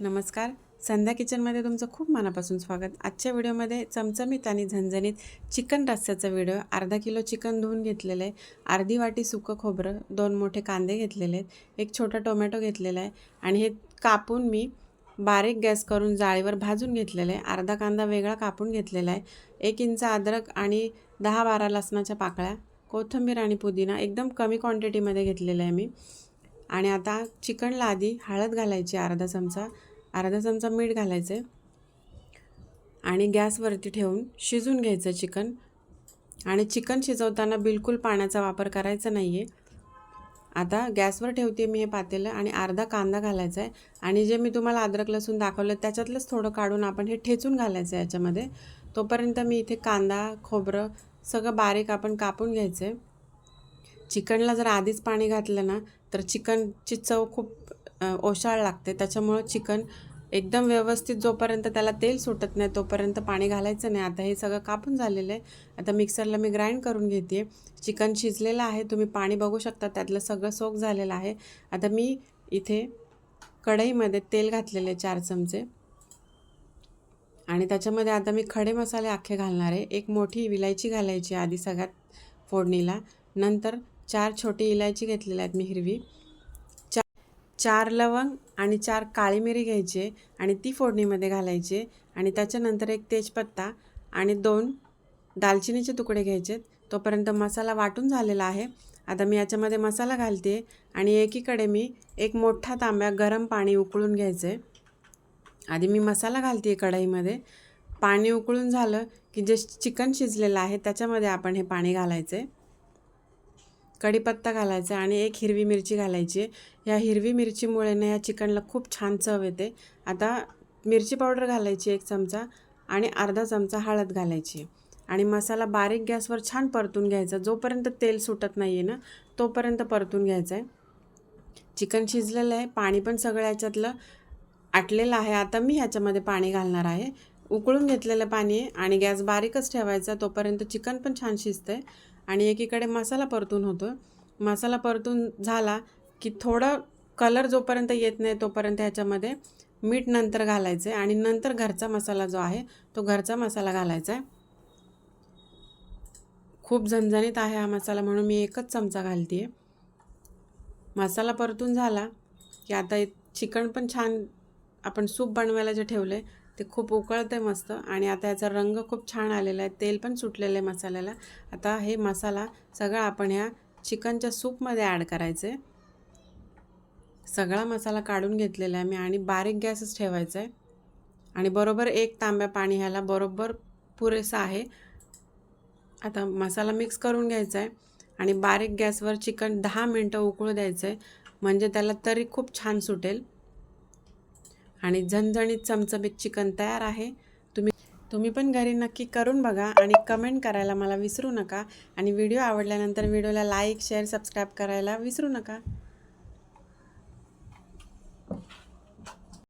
नमस्कार. संध्या किचनमध्ये तुमचं खूप मनापासून स्वागत. आजच्या व्हिडिओमध्ये चमचमीत आणि झणझणीत चिकन रस्स्याचा व्हिडिओ. अर्धा किलो चिकन धुवून घेतलेलं आहे. अर्धी वाटी सुकं खोबरं दोन मोठे कांदे घेतलेले आहेत. एक छोटा टोमॅटो घेतलेला आहे. आणि हे कापून मी बारीक गॅस करून जाळीवर भाजून घेतलेलं आहे. अर्धा कांदा वेगळा कापून घेतलेला आहे. एक इंच अद्रक आणि दहा बारा लसणाच्या पाकळ्या. कोथिंबीर आणि पुदिना एकदम कमी क्वांटिटीमध्ये घेतलेलं आहे मी. आणि आता चिकनला आधी हळद घालायची अर्धा चमचा अर्धा चमचा मीठ घालायचं आहे. आणि गॅसवरती ठेवून शिजून घ्यायचं चिकन. आणि चिकन शिजवताना बिलकुल पाण्याचा वापर करायचा नाही आहे आता गॅसवर ठेवते मी हे पातेलं आणि अर्धा कांदा घालायचा आहे. आणि जे मी तुम्हाला अद्रक लसूण दाखवलं त्याच्यातलंच थोडं काढून आपण हे ठेचून घालायचं आहे याच्यामध्ये. तोपर्यंत मी इथे कांदा खोबरं सगळं बारीक आपण कापून घ्यायचं आहे चिकनला जर आधीच पाणी घातलं ना तर चिकनची चव खूप ओशाळ लागते. त्याच्यामुळं चिकन एकदम व्यवस्थित जोपर्यंत त्याला तेल सुटत नाही तोपर्यंत पाणी घालायचं नाही. आता हे सगळं कापून झालेलं आहे. आता मिक्सरला मी ग्राइंड करून घेते चिकन शिजलेलं आहे. तुम्ही पाणी बघू शकता त्यातलं सगळं सोक झालेलं आहे. आता मी इथे कढईमध्ये तेल घातलेले चार चमचे. आणि त्याच्यामध्ये आता मी खडे मसाले अख्खे घालणार आहे. एक मोठी विलायची घालायची आधी सगळ्यात फोडणीला. नंतर चार छोटी इलायची घेतलेल्या आहेत मी हिरवी. चार चार लवंग आणि चार काळी मिरी घ्यायची आणि ती फोडणीमध्ये घालायची आणि त्याच्यानंतर एक तेजपत्ता आणि दोन दालचिनीचे तुकडे घ्यायचे. तोपर्यंत मसाला वाटून झालेला आहे. आता मी याच्यामध्ये मसाला घालते आणि एकीकडे मी एक मोठा तांब्या गरम पाणी उकळून घ्यायचं. आहे आधी मी मसाला घालते कढईमध्ये. पाणी उकळून झालं की जे चिकन शिजलेलं आहे त्याच्यामध्ये आपण हे पाणी घालायचं. आहे कढीपत्ता घालायचा आणि एक हिरवी मिरची घालायची. या हिरवी मिरचीमुळे ना या चिकनला खूप छान चव येते. आता मिरची पावडर घालायची एक चमचा आणि अर्धा चमचा हळद घालायची. आणि मसाला बारीक गॅसवर छान परतून घ्यायचा. जोपर्यंत तेल सुटत नाही आहे ना तोपर्यंत परतून घ्यायचं आहे चिकन शिजलेलं आहे. पाणी पण सगळं याच्यातलं आटलेलं आहे. आता मी ह्याच्यामध्ये पाणी घालणार आहे. उकळून घेतलेलं पाणी आहे आणि गॅस बारीकच ठेवायचा. तोपर्यंत चिकन पण छान शिजतं आहे आणि एकीकडे मसाला परतून होतो मसाला परतून झाला की थोडं कलर जोपर्यंत येत नाही तोपर्यंत ह्याच्यामध्ये मीठ नंतर घालायचं आहे आणि नंतर घरचा मसाला जो आहे तो घरचा मसाला घालायचा आहे खूप झणझणीत आहे हा मसाला म्हणून मी एकच चमचा घालते आहे मसाला परतून झाला की आता चिकन पण छान आपण सूप बनवायला जे ठेवलं आहे ते खूप उकळते आहे मस्त. आणि आता याचा रंग खूप छान आलेला आहे. तेल पण सुटलेलं आहे मसाल्याला. आता हे मसाला सगळा आपण ह्या चिकनच्या सूपमध्ये ॲड करायचं आहे सगळा मसाला काढून घेतलेला आहे मी आणि बारीक गॅसच ठेवायचा आहे. आणि बरोबर एक तांब्या पाणी ह्याला बरोबर पुरेसा आहे. आता मसाला मिक्स करून घ्यायचा आहे. आणि बारीक गॅसवर चिकन दहा मिनटं उकळू द्यायचं आहे. म्हणजे त्याला तरी खूप छान सुटेल. आणि झणझणीत चमचमीत चिकन तयार आहे. तुम्ही तुम्ही पण घरी नक्की करून बघा आणि कमेंट करायला मला विसरू नका. आणि व्हिडिओ आवडल्यानंतर व्हिडिओला लाईक शेअर सबस्क्राईब करायला विसरू नका.